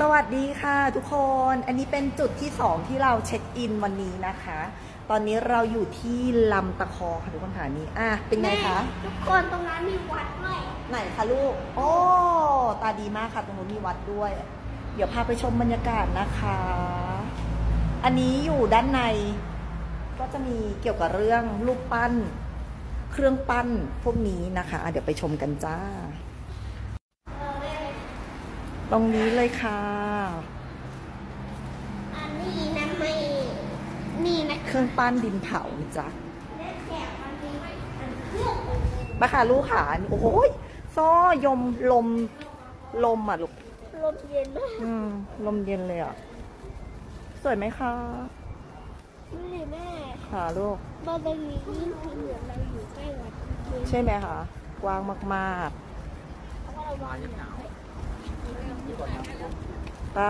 สวัสดีค่ะทุกคน อันนี้เป็นจุดที่สองที่เราเช็คอินวันนี้นะคะ ตอนนี้เราอยู่ที่ลำตะคองค่ะทุกคนค่ะนี่อะเป็นไงคะ ทุกคนตรงนั้นมีวัดด้วย ไหนคะลูก โอ้ ตาดีมากค่ะ ตรงนู้นมีวัดด้วย เดี๋ยวพาไปชมบรรยากาศนะคะ อันนี้อยู่ด้านใน ก็จะมีเกี่ยวกับเรื่องรูปปั้น เครื่องปั้นพวกนี้นะคะอะเดี๋ยวไปชมกันจ้า ตรงนี้เลยค่ะ อันนี้นะไม่นี่นะเครื่องปั้นดินเผานะจ๊ะและแถบมันมีอันเครื่องมาค่ะลูกขาโอ้โหยซ้อยมลมลมอะลูก ลมเย็นมากอืม ลมเย็นเลยอะ สวยไหมคะนี่แม่ค่ะลูกบ้านเราอยู่นี่คือเหมือนเราอยู่ใกล้วัดเลยใช่ไหมคะกว้างมากเพราะว่าเราวางหนาวๆ ไป